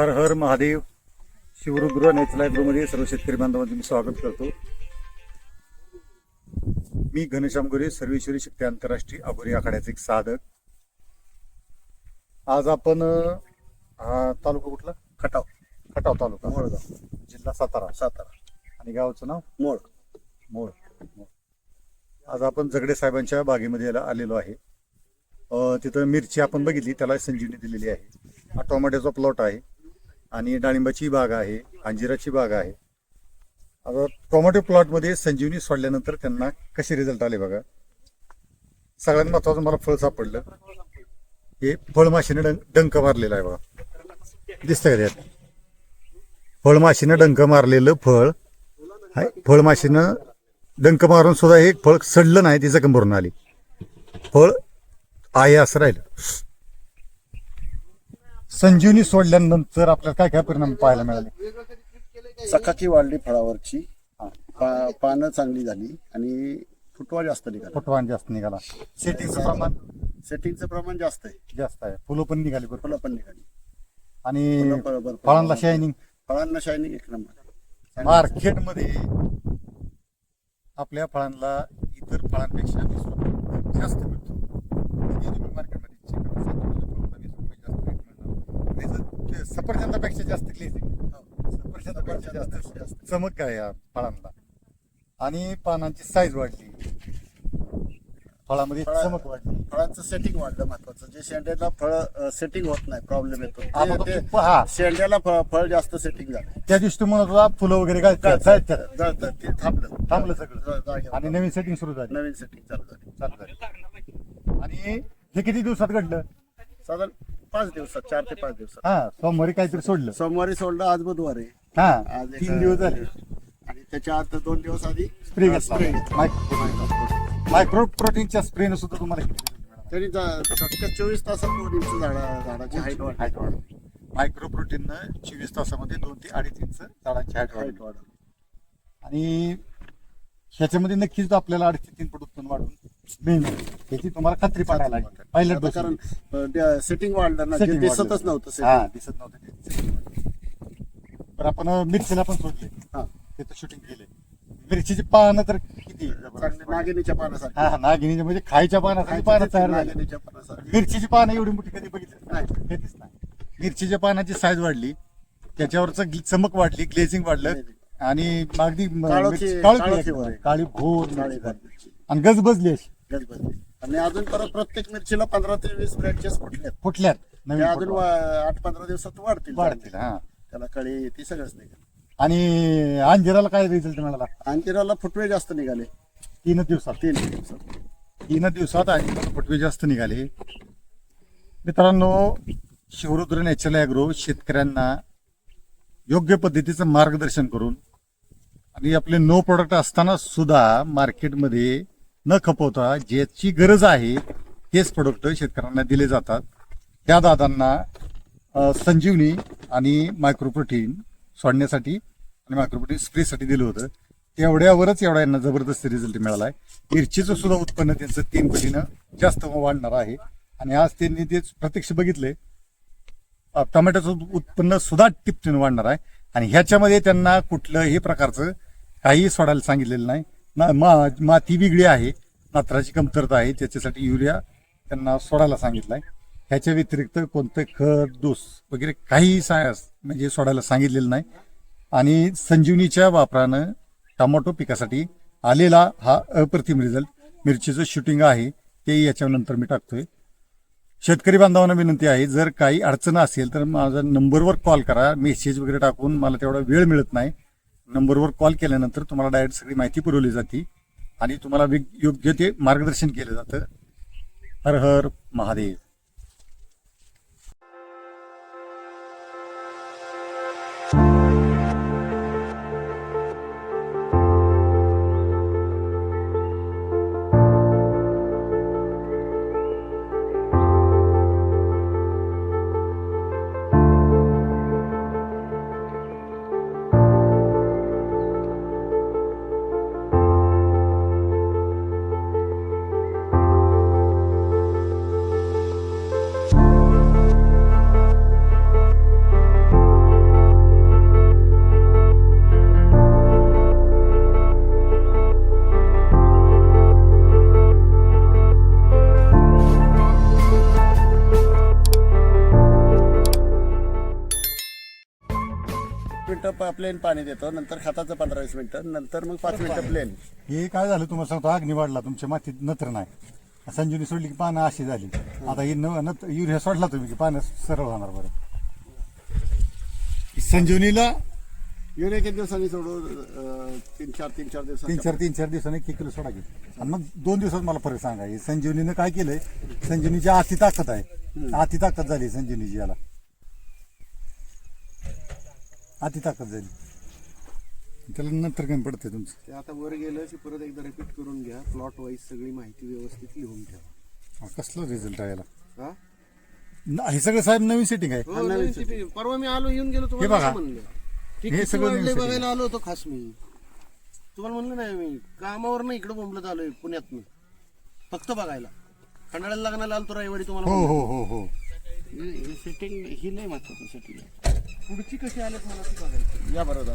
हर हर महादेव शिवरुद्र नेचलायब्रोमध्ये सर्व शेतकरी बांधवांचं मी स्वागत करतो. मी घनश्याम गोरे सर्वेश्वरी शक्ती आंतरराष्ट्रीय अघोरी आखाड्याचे एक साधक. आज आपण हा तालुका कुठला? खटाव खटाव तालुका. मोळगाव जिल्हा सातारा. सातारा. आणि गावचं नाव? मोळ मोळ. आज आपण जगडे साहेबांच्या बागेमध्ये याला आलेलो आहे. तिथं मिरची आपण बघितली त्याला संजीवनी दिलेली आहे. हा टोमॅटोचा प्लॉट आहे. आणि डाळिंबाची बाग आहे अंजिराची बाग आहे. आता टोमॅटो प्लॉटमध्ये संजीवनी सोडल्यानंतर त्यांना कसे रिझल्ट आले बघा? सगळ्यात महत्वाचं मला फळ सापडलं. हे फळमाशीने डंक डंक मारलेलं आहे बघा. दिसतंय का त्यात? फळमाशीनं डंक मारलेलं फळ. हाय फळमाशीनं डंक मारून सुद्धा हे फळ सडलं नाही ती जखम भरून आली. फळ आहे असं राहिलं. संजीवनी सोडल्यानंतर आपल्याला काय काय परिणाम पाहायला मिळाले? चकाकी वाढली फळावरची. पा- पानं चांगली झाली आणि फुटवा जास्त निघाला. फुटवान जास्त निघाला. सेटिंगचं प्रमाण? सेटिंगचं प्रमाण जास्त आहे. जास्त आहे. फुलं पण निघाली बरोबर फुलं पण निघाली. आणि फुलं. फळांना शायनिंग फळांना शायनिंग एक नंबर मार्केटमध्ये आपल्या फळांना इतर फळांपेक्षा वीस रुपये जास्त मिळतो. कधी तुम्ही मार्केटमध्ये check करा, संजीवनीच्या फळांना वीस रुपये जास्त rate मिळणार. आणि जर ते सफरचंदापेक्षा जास्त ग्लेझिंग सफरचंदापेक्षा जास्त जास्त. चमक आहे या फळांना. आणि पानांची साईज वाढली. फळामध्ये फळा- चमक वाढली. फळांचं सेटिंग वाढलं महत्वाचं. जे शेंड्याला फळ सेटिंग होत नाही प्रॉब्लेम येतो. आता ते- तो ते खूप- हा. शेंड्याला फ- फळ जास्त सेटिंग झालं त्या दिवशी तू म्हणत होता फुलं वगैरे काय. जळतं ते थांबलं थांबलं सगळं. जागेवर. आणि नवीन सेटिंग सुरू झाली. नवीन सेटिंग चालू झाली. चालू झाली. आणि हे किती दिवसात घडलं? साधारण पाच दिवसात चार ते पाच दिवसात. हा सोमवारी काहीतरी सोडलं. सोमवारी सोडलं आज बुधवार आहे. हा आज एक- तीन दिवस झाले. आणि त्याच्या आत दोन दिवस आधी स्प्रे घेतला. मायक्रो प्रोटीनच्या स्प्रेनं सुद्धा तुम्हाला किती result मिळाला? तरी जा- चोवीस तासात दोन इंच झाडा झाडाची हाईट वाढ. Height वाढली. मायक्रो प्रोटीननं चोवीस तासामध्ये दोन ते अडीच इंच झाडांची हाईट वाढली हाईट वाढ. आणि ह्याच्यामध्ये नक्कीच आपल्याला अडीच ते तीन फूट उत्पन्न वाढून मिळणार. याची तुम्हाला खात्री पडायला लागेल. आता कारण सेटिंग वाढलं ना Setting दिसतच वाढलं. नव्हतं हा. दिसत नव्हतं. तर आपण मिरचीला पण सोडले. हा. तिथं शूटिंग केले मिरचीची पानं तर किती? चांगली नागिनीच्या पानासारखी. हा हा नागिनीच्या म्हणजे खायच्या पानासाठी पानं तयार झाली. नागिनीच्या पानासारखी. मिरचीची पानं एवढी मोठी कधी बघितली? नाही. कधीच नाही. मिरचीच्या पानाची साईज वाढली. त्याच्यावरच चमक वाढली ग्लेझिंग वाढलं. आणि अगदी काळोखी- काळोखी. काळी भोर काळी. मिरची. आणि गज बसली अशी. गजबजली. आणि अजून परत प्रत्येक मिरचीला पंधरा ते वीस ब्रँचेस फुटल्यात. फुटल्यात. ते नवीन अजून फुटवा. वा- आठ पंधरा दिवसात वाढतील. वाढतील हा. त्याला कळी ती सगळंच निघाल. आणि अंजिराला काय रिझल्ट मिळाला? अंजिराला फुटवे जास्त निघाले. तीनच दिवसात. तीन दिवसात. तीन दिवसात आणि फुटवे जास्त निघाले. मित्रांनो शिवरुद्र नॅचरल ॲग्रो शेतकऱ्यांना योग्य पद्धतीचं मार्गदर्शन करून आणि आपले नो प्रोडक्ट असताना सुद्धा मार्केटमध्ये न खपवता ज्याची गरज आहे तेच प्रोडक्ट शेतकऱ्यांना दिले जातात. त्या दादांना संजीवनी आणि मायक्रोप्रोटीन सोडण्यासाठी आणि मायक्रोप्रोटीन स्प्रेसाठी दिलं होतं. तेवढ्यावरच एवढा यांना जबरदस्त रिझल्ट मिळाला आहे मिरचीचं सुद्धा उत्पन्न त्यांचं तीन पटीनं जास्त वाढणार आहे. आणि आज त्यांनी ते प्रत्यक्ष बघितले टोमॅटोचं उत्पन्न सुद्धा टिपटीनं वाढणार आहे. आणि ह्याच्यामध्ये त्यांना कुठलंही प्रकारचं काहीही सोडायला सांगितलेलं नाही. ना मा माती वेगळी आहे. नात्राची कमतरता आहे. त्याच्यासाठी युरिया त्यांना सोडायला सांगितलं आहे. ह्याच्या व्यतिरिक्त कोणतं खत डोस वगैरे काहीही सा म्हणजे सोडायला सांगितलेलं नाही. आणि संजीवनीच्या वापरानं टमाटो पिकासाठी आलेला हा अप्रतिम रिझल्ट मिरचीचं शूटिंग आहे. ते याच्यानंतर मी टाकतोय. शेतकरी बांधवांना विनंती आहे जर काही अडचण असेल तर माझा नंबरवर कॉल करा. मेसेज वगैरे टाकून मला तेवढा वेळ मिळत नाही. नंबरवर कॉल केल्यानंतर तुम्हाला डायरेक्ट सगळी माहिती पुरवली जाते आणि तुम्हाला वेग- योग्य ते मार्गदर्शन केलं जातं. हर हर महादेव. मिनिटं प्लेन पाणी देतो नंतर खताचं पंधरा वीस मिनिटं नंतर मग पाच मिनिटं प्लेन हे काय झालं तुम्हाला सांगतो अग्नी वाढला तुमच्या मातीत नत्र नाही. संजीवनी सोडली की पानं अशी झाली. आता ही नत- युरिया सोडला तुम्ही की पानं सरळ होणार बरं. संजीवनीला युरिया किती दिवसांनी सोडू? तीन चार तीन चार तीन दिवसांनी चार तीन चार दिवसांनी एक किलो सोडा घे आणि मग दोन दिवसात मला फरक सांगा हे संजीवनीनं काय केलंय? संजीवनीची आती ताकद आहे. आती ताकद झाली संजीवनीची याला. आती ताकद झाली त्याला नंतर कमी पडते तुमचं. ते आता वर गेलं की परत एकदा रिपीट करून घ्या. प्लॉट वाईज सगळी माहिती व्यवस्थित लिहून ठेवा. हा, कसला रिझल्ट आहे याला? हा? न- हे सगळं साहेब नवीन सेटिंग आहे. हो, नवीन city. परवा मी आलो येऊन गेलो हे तुम्हाला बघा. असं म्हणलं. ते हे सगळं वाढले नवीन बघायला आलो होतो खास मी. तुम्हाला म्हणलं नाही मी कामावर नाही इकडे बोंबलत आलोय पुण्यात फक्त बघायला. खंडाळ्याला लग्नाला आलो रविवारी तुम्हाला हो हो हो हो. सेटिंग ही नाही महत्वाचं सेटिंग पुढची कशी आले मला ती बघायची. या बरोबर.